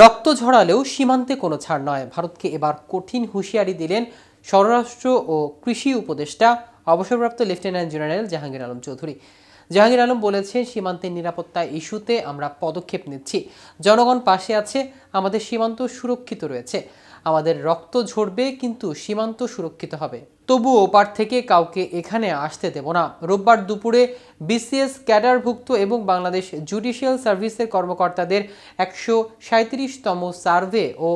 রক্ত ঝরালেও সীমান্তে কোনো ছাড় নয়। ভারতকে এবার কঠিন হুঁশিয়ারি দিলেন স্বরাষ্ট্র ও কৃষি উপদেষ্টা, অবসরপ্রাপ্ত লেফটেন্যান্ট জেনারেল জাহাঙ্গীর আলম চৌধুরী। জাহাঙ্গীর আলম বলেছেন, সীমান্তের নিরাপত্তা ইস্যুতে আমরা পদক্ষেপ নিচ্ছি। জনগণ পাশে আছে, আমাদের সীমান্ত সুরক্ষিত রয়েছে। আমাদের রক্ত ঝরবে কিন্তু সীমান্ত সুরক্ষিত হবে। তবুও ওপার থেকে কাউকে এখানে আসতে দেব না। রোববার দুপুরে বিসিএস ক্যাডারভুক্ত এবং বাংলাদেশ জুডিশিয়াল সার্ভিসের কর্মকর্তাদের একশো সাঁত্রিশতম সার্ভে ও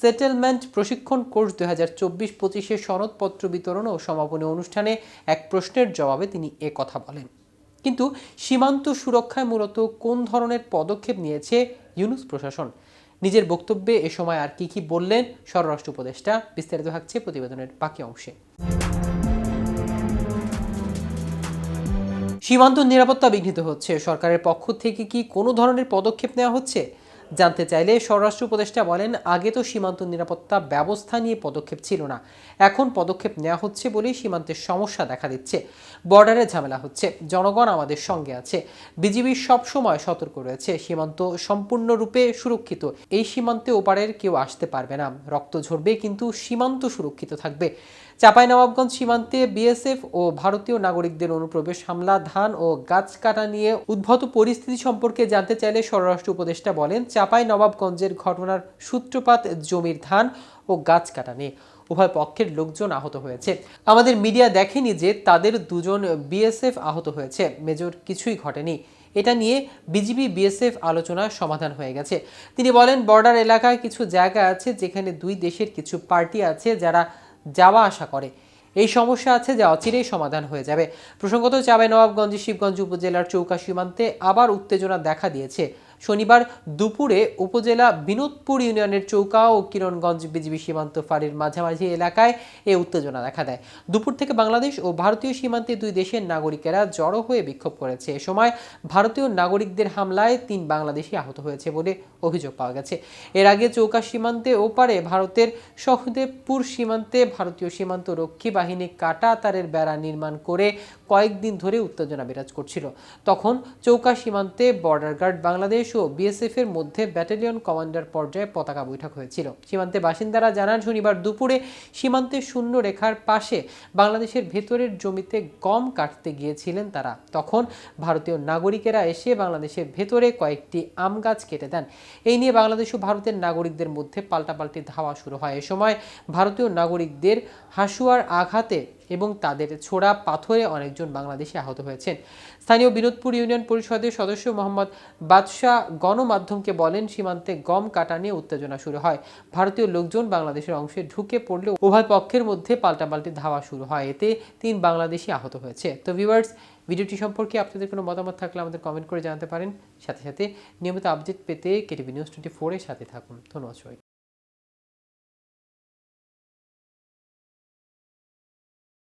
সেটেলমেন্ট প্রশিক্ষণ কোর্স দুই হাজার চব্বিশ পঁচিশের সনদপত্র বিতরণ ও সমাপনী অনুষ্ঠানে এক প্রশ্নের জবাবে তিনি এ কথা বলেন। কিন্তু সীমান্ত সুরক্ষায় মূলত কোন ধরনের পদক্ষেপ নিয়েছে ইউনুস প্রশাসন? নিজের বক্তব্যে এ সময় আর কি কি বললেন স্বরাষ্ট্র উপদেষ্টা বিস্তারিত থাকছে প্রতিবেদনের বাকি অংশে। সীমান্ত নিরাপত্তা বিঘ্নিত হচ্ছে। সরকারের পক্ষ থেকে কি কোনো ধরনের পদক্ষেপ নেওয়া হচ্ছে? জানতে চাইলে স্বরাষ্ট্র উপদেষ্টা বলেন, আগে তো সীমান্ত নিরাপত্তা ব্যবস্থা নিয়ে পদক্ষেপ ছিল না। এখন পদক্ষেপ নেওয়া হচ্ছে বলেই সীমান্তের সমস্যা দেখা দিচ্ছে। বর্ডারে ঝামেলা হচ্ছে। জনগণ আমাদের সঙ্গে আছে। বিজিবি সবসময় সতর্ক রয়েছে। সীমান্ত সম্পূর্ণরূপে সুরক্ষিত। এই সীমান্তে ওপারের কেউ আসতে পারবে না। রক্ত ঝরবে, কিন্তু সীমান্ত সুরক্ষিত থাকবে। চাঁপাইনবাবগঞ্জ সীমান্তে বিএসএফ ও ভারতীয় নাগরিকদের অনুপ্রবেশ হামলা, ধান ও গাছ কাটা নিয়ে উদ্ভূত পরিস্থিতি সম্পর্কে জানতে চাইলে স্বরাষ্ট্র উপদেষ্টা বলেন চাঁপাই নবাবগঞ্জের ঘটনার সূত্রপাত, জমির ধান ও গাছ কাটা নিয়ে। উভয় পক্ষের লোকজন আহত হয়েছে। আমাদের মিডিয়া দেখেনি যে তাদের দুজন বিএসএফ আহত হয়েছে। মেজর কিছুই ঘটেনি। এটা নিয়ে বিজিবি বিএসএফ আলোচনা সমাধান হয়ে গেছে। তিনি বলেন, বর্ডার এলাকায় কিছু জায়গা আছে যেখানে দুই দেশের কিছু পার্টি আছে যারা যাওয়া আসা করে। এই সমস্যা আছে যা অচিরেই সমাধান হয়ে যাবে। প্রসঙ্গত চাবাই নবাবগঞ্জ শিবগঞ্জ উপজেলার চৌকা সীমান্তে আবার উত্তেজনা দেখা দিয়েছে। শনিবার দুপুরে উপজেলা বিনোদপুর ইউনিয়নের চৌকা ও কিরণগঞ্জ বিজিবি সীমান্ত ফাঁড়ির মাঝামাঝি এলাকায় এ উত্তেজনা দেখা দেয়। দুপুর থেকে বাংলাদেশ ও ভারতীয় সীমান্তে দুই দেশের নাগরিকেরা জড়ো হয়ে বিক্ষোভ করেছে। এ সময় ভারতীয় নাগরিকদের হামলায় তিন বাংলাদেশি আহত হয়েছে বলে অভিযোগ পাওয়া গেছে। এর আগে চৌকা সীমান্তে ওপারে ভারতের সহদেবপুর সীমান্তে ভারতীয় সীমান্ত রক্ষী বাহিনী কাটা তারের বেড়া নির্মাণ করে কয়েকদিন ধরে উত্তেজনা বিরাজ করছিল। তখন চৌকা সীমান্তে বর্ডার গার্ড বাংলাদেশ ও বিএসএফ এর মধ্যে ব্যাটালিয়ন কমান্ডার পর্যায়ে পতাকা বৈঠক হয়েছিল। সীমান্তে বাসিন্দারা জানান, শনিবার দুপুরে সীমান্তের শূন্য রেখার পাশে বাংলাদেশের ভেতরের জমিতে গম কাটতে গিয়েছিলেন তারা। তখন ভারতীয় নাগরিকেরা এসে বাংলাদেশের ভেতরে কয়েকটি আম গাছ কেটে দেন। এই নিয়ে বাংলাদেশ ও ভারতের নাগরিকদের মধ্যে পাল্টাপাল্টি ধাওয়া শুরু হয়। এ সময় ভারতীয় নাগরিকদের হাসুয়ার আঘাতে এবং তাদের ছোড়া পাথরে অনেকজন বাংলাদেশি আহত হয়েছেন। স্থানীয় বিনোদপুর ইউনিয়ন পরিষদের সদস্য মোহাম্মদ বাদশাহ গণমাধ্যমকে বলেন, সীমান্তে গম কাটা নিয়ে উত্তেজনা শুরু হয়। ভারতীয় লোকজন বাংলাদেশের অংশে ঢুকে পড়লে উভয় পক্ষের মধ্যে পাল্টাপাল্টি ধাওয়া শুরু হয়। এতে তিন বাংলাদেশি আহত হয়েছে। তো ভিউয়ার্স ভিডিওটি সম্পর্কে আপনাদের কোনো মতামত থাকলে আমাদের কমেন্ট করে জানাতে পারেন। সাথে সাথে নিয়মিত আপডেট পেতে কেটিভি নিউজ টোয়েন্টি ফোরের সাথে থাকুন। ধন্যবাদ সবাই